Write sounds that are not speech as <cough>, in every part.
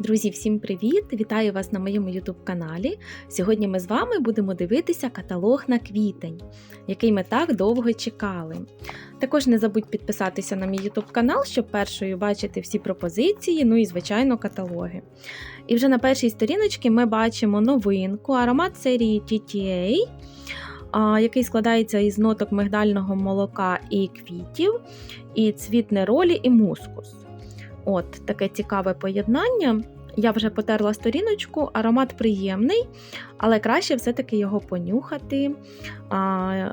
Друзі, всім привіт! Вітаю вас на моєму YouTube каналі. Сьогодні ми з вами будемо дивитися каталог на квітень, який ми так довго чекали. Також не забудь підписатися на мій YouTube канал, щоб першою бачити всі пропозиції, ну і, звичайно, каталоги. І вже на першій сторіночці ми бачимо новинку, аромат серії TTA, який складається із ноток мигдального молока і квітів, і цвіт неролі і мускус. От таке цікаве поєднання. Я вже потерла сторіночку, аромат приємний, але краще все-таки його понюхати а,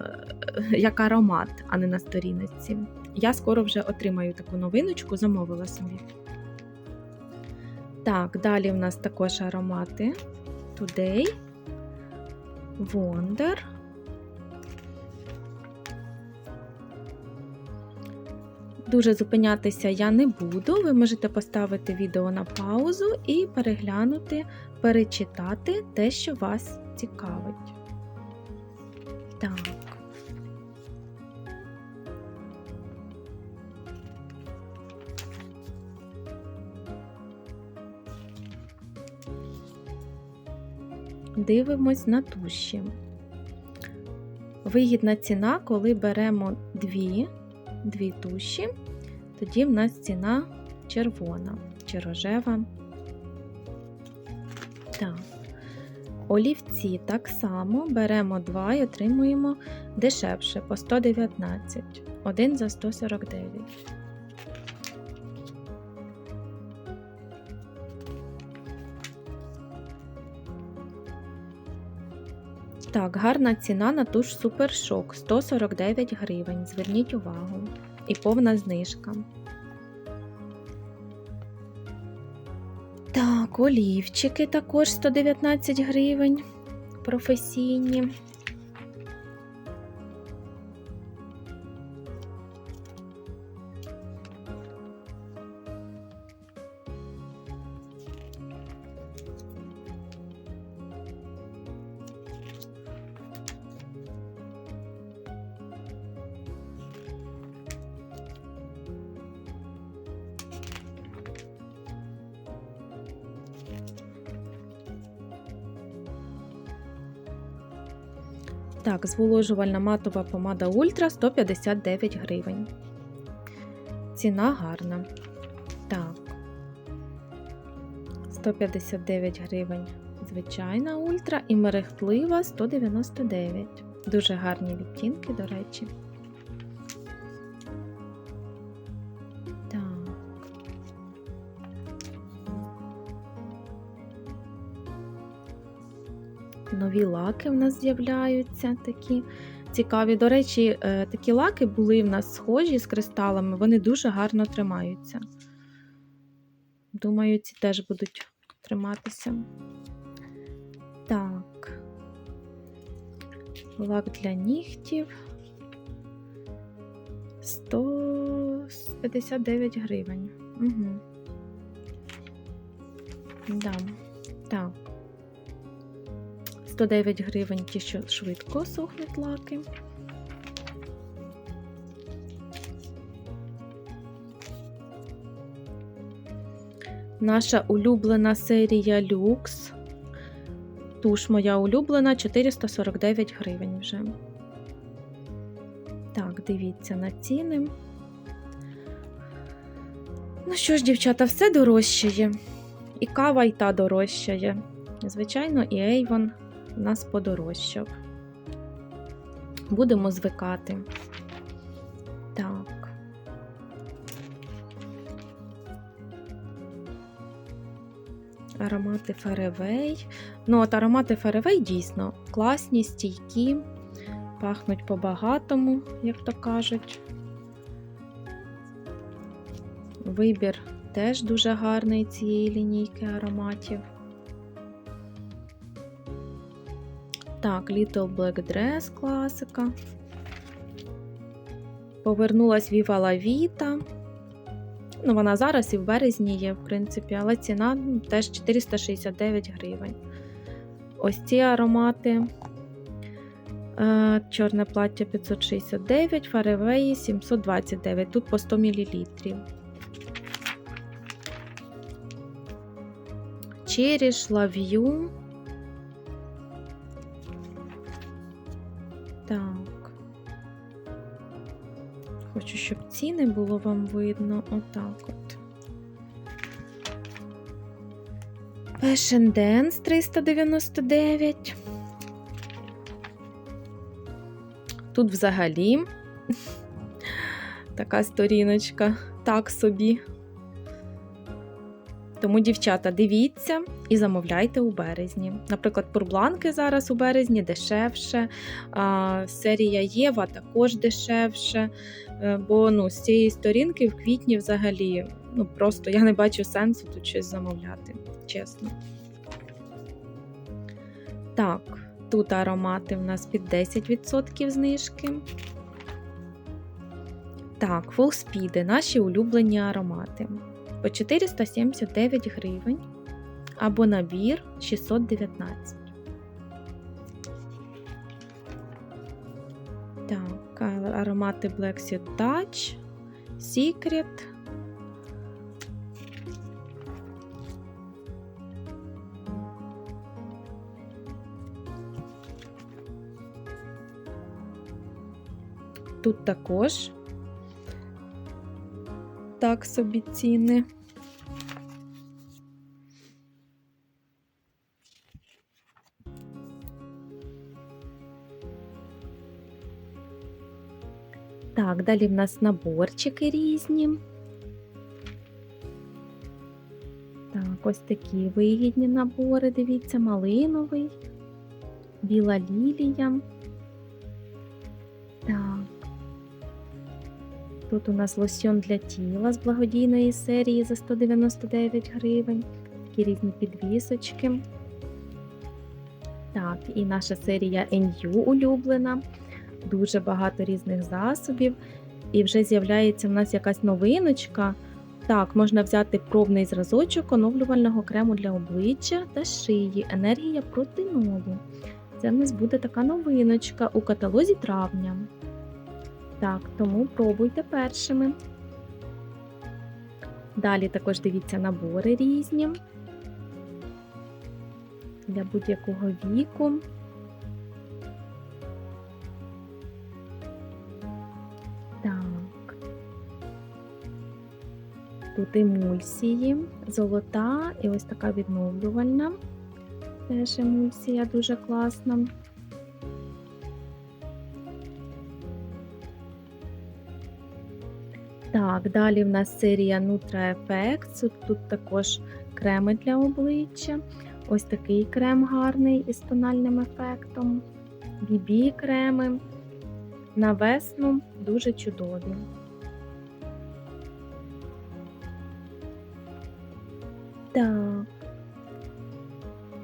як аромат, а не на сторіночці. Я скоро вже отримаю таку новиночку, замовила собі. Так, далі в нас також аромати Today, Wonder. Дуже зупинятися я не буду. Ви можете поставити відео на паузу і переглянути, перечитати те, що вас цікавить. Так. Дивимось на туші. Вигідна ціна, коли беремо дві дві туші, тоді в нас ціна червона чи рожева. Так. Олівці так само беремо 2 і отримуємо дешевше по 119, 1 за 149. Так, гарна ціна на туш Супершок 149 гривень. Зверніть увагу. І повна знижка. Так, олівчики також 119 гривень. Професійні. Так, зволожувальна матова помада Ультра 159 гривень. Ціна гарна. Так. 159 гривень звичайна ультра і мерехтлива 199. Дуже гарні відтінки, до речі. Нові лаки в нас з'являються такі цікаві. До речі, е, такі лаки були в нас схожі з кристалами, вони дуже гарно тримаються. Думаю, ці теж будуть триматися. Так, лак для нігтів 159 гривень. Угу. Да. Так. 109 гривень ті, що швидко сохнуть лаки. Наша улюблена серія люкс. Туш моя улюблена 449 гривень вже. Так, дивіться на ціни. Ну що ж, дівчата, все дорожчає. І кава, і та дорожчає. Звичайно, і Avon у нас подорожчав. Будемо звикати. Так. Аромати Феревей. Ну, от аромати Феревей дійсно класні, стійкі, пахнуть по-багатому, як то кажуть. Вибір теж дуже гарний цієї лінійки ароматів. Так, Little Black Dress класика. Повернулась Viva La Vita. Ну, вона зараз і в березні є, в принципі, але ціна теж 469 гривень. Ось ці аромати. Е, Чорне плаття 569, фаревеї 729, тут по 100 мл. Cherish, Love Так. Хочу, щоб ціни було вам видно. Отак от. Fashion Dance 399. Тут взагалі <laughs> така сторіночка, так собі. Тому, дівчата, дивіться і замовляйте у березні. Наприклад, пурбланки зараз у березні дешевше, а, серія Єва також дешевше. е, Бо ну, з цієї сторінки в квітні взагалі ну, просто я не бачу сенсу тут щось замовляти, чесно. Так, тут аромати в нас під 10% знижки. Так, фулспіди, наші улюблені аромати. По 479 гривень або набір 619. Так, аромати Black Sea Touch, Secret. Тут також так собі ціни. Так, далі в нас наборчики різні. Так, ось такі вигідні набори, дивіться, малиновий, біла лілія. Тут у нас лосьон для тіла з благодійної серії за 199 гривень. Такі різні підвісочки. Так, і наша серія NU улюблена. Дуже багато різних засобів. І вже з'являється в нас якась новиночка. Так, можна взяти пробний зразочок оновлювального крему для обличчя та шиї. Енергія проти нолу. Це в нас буде така новиночка у каталозі травня. Так, тому пробуйте першими. Далі також дивіться набори різні для будь-якого віку. Так. Тут емульсії, золота і ось така відновлювальна. Теж емульсія дуже класна. Так, далі в нас серія Nutra Effects. Тут також креми для обличчя. Ось такий крем гарний із тональним ефектом. BB креми. На весну дуже чудові. Так.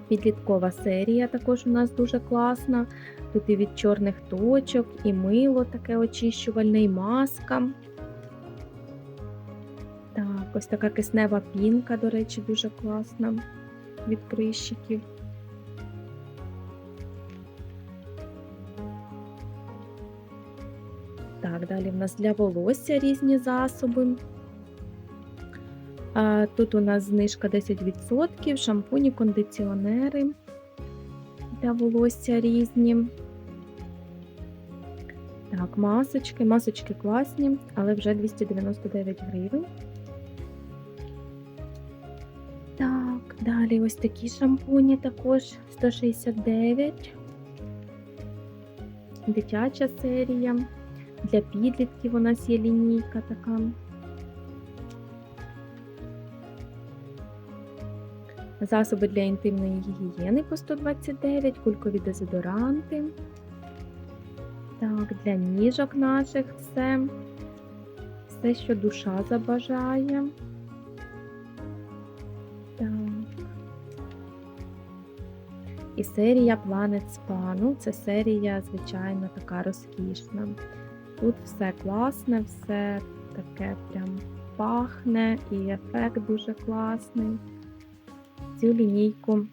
Підліткова серія також у нас дуже класна. Тут і від чорних точок, і мило таке очищувальне, і маска. Ось така киснева пінка, до речі, дуже класна від прищиків. Так, далі в нас для волосся різні засоби. Тут у нас знижка 10%, шампуні, кондиціонери для волосся різні. Так, масочки. Масочки класні, але вже 299 гривень. Далі ось такі шампуні також 169. Дитяча серія. Для підлітків у нас є лінійка така. Засоби для інтимної гігієни по 129, кулькові дезодоранти. Так, для ніжок наших все. Все, що душа забажає. І серія Planet Spa. Ну, це серія, звичайно, така розкішна. Тут все класне, все таке прям пахне і ефект дуже класний. Цю лінійку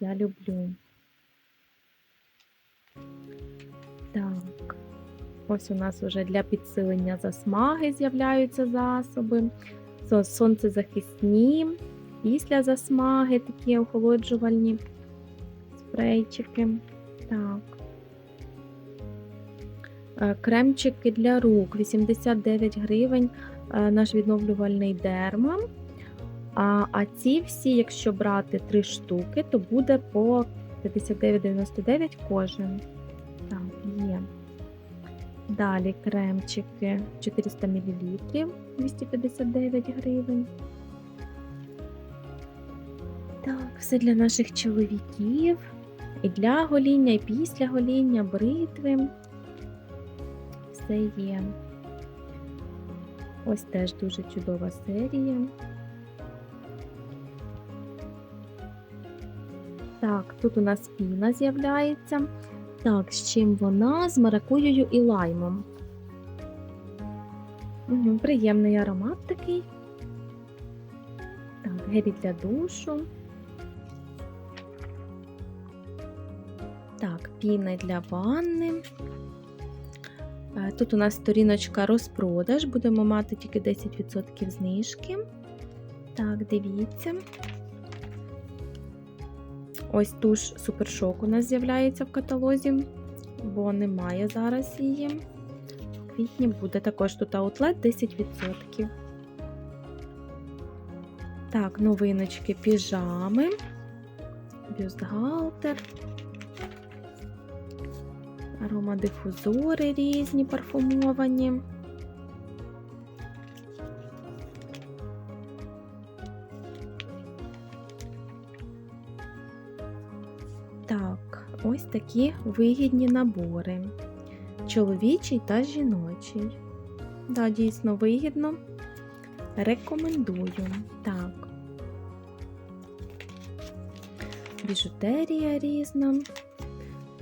я люблю. Так, ось у нас вже для підсилення засмаги з'являються засоби. Сонцезахисні після засмаги такі охолоджувальні спрейчики. Так. Е, Кремчики для рук 89 гривень е, наш відновлювальний дерма. А, ці всі, якщо брати 3 штуки, то буде по 59,99 кожен. Так, є. Далі кремчики 400 мл 259 гривень. Так, все для наших чоловіків. І для гоління, і після гоління, бритви. Все є. Ось теж дуже чудова серія. Так, тут у нас піна з'являється. Так, з чим вона? З маракуєю і лаймом. Угу, приємний аромат такий. Так, гелі для душу. Так, піни для ванни. Е, Тут у нас сторіночка розпродаж, будемо мати тільки 10% знижки. Так, дивіться. Ось туш супершок у нас з'являється в каталозі, бо немає зараз її. В квітні буде також тут аутлет 10%. Так, новиночки піжами, бюстгальтер, аромадифузори різні парфумовані. Так, ось такі вигідні набори. Чоловічий та жіночий. Да, дійсно вигідно. Рекомендую. Так. Біжутерія різна.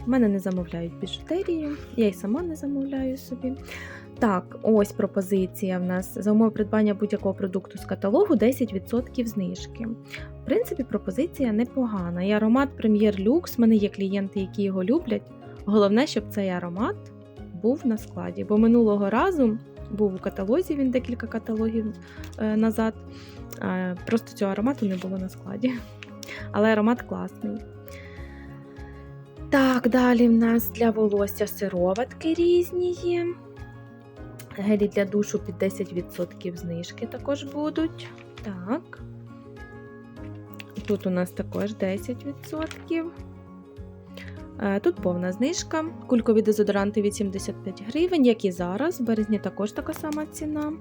У мене не замовляють біжутерію, я й сама не замовляю собі. Так, ось пропозиція в нас за умови придбання будь-якого продукту з каталогу 10% знижки. В принципі, пропозиція непогана. І аромат Прем'єр Люкс. У мене є клієнти, які його люблять. Головне, щоб цей аромат був на складі. Бо минулого разу був у каталозі, він декілька каталогів е, назад. Е, просто цього аромату не було на складі. Але аромат класний. Так, далі в нас для волосся сироватки різні є. Гелі для душу під 10% знижки також будуть. Так. Тут у нас також 10%. Е, Тут повна знижка. Кулькові дезодоранти від 75 гривень, як і зараз. В березні також така сама ціна.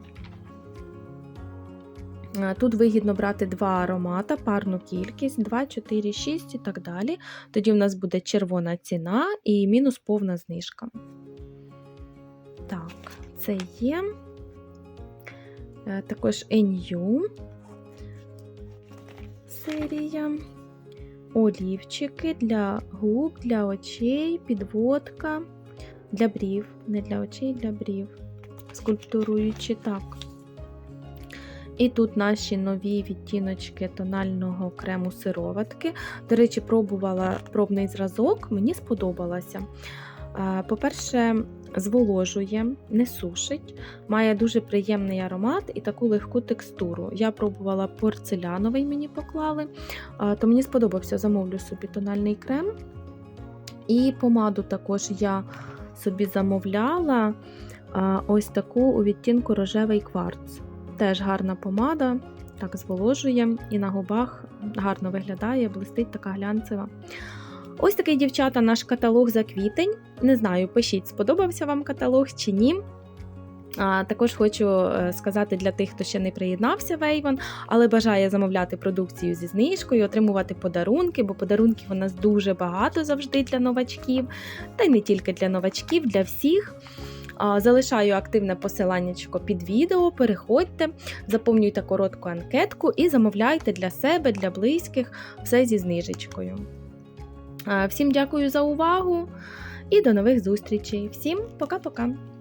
Е, Тут вигідно брати два аромата, парну кількість, 2, 4, 6 і так далі. Тоді в нас буде червона ціна і мінус повна знижка. Так, це є. Е, Також NU серія. Олівчики для губ, для очей, підводка, для брів. Не для очей, для брів. Скульптуруючи так. І тут наші нові відтіночки тонального крему сироватки. До речі, пробувала пробний зразок, мені сподобалося. Е, По-перше, зволожує, не сушить, має дуже приємний аромат і таку легку текстуру. Я пробувала порцеляновий, мені поклали, е, то мені сподобався, замовлю собі тональний крем. І помаду також я собі замовляла е, ось таку у відтінку рожевий кварц. Теж гарна помада, так зволожує і на губах гарно виглядає, блистить така глянцева. Ось такий, дівчата, наш каталог за квітень. Не знаю, пишіть, сподобався вам каталог чи ні. А, також хочу е, сказати для тих, хто ще не приєднався в Avon, але бажає замовляти продукцію зі знижкою, отримувати подарунки, бо подарунків у нас дуже багато завжди для новачків, та й не тільки для новачків, для всіх. Залишаю активне посилання під відео. Переходьте, заповнюйте коротку анкетку і замовляйте для себе, для близьких все зі знижечкою. Всім дякую за увагу і до нових зустрічей. Всім пока-пока!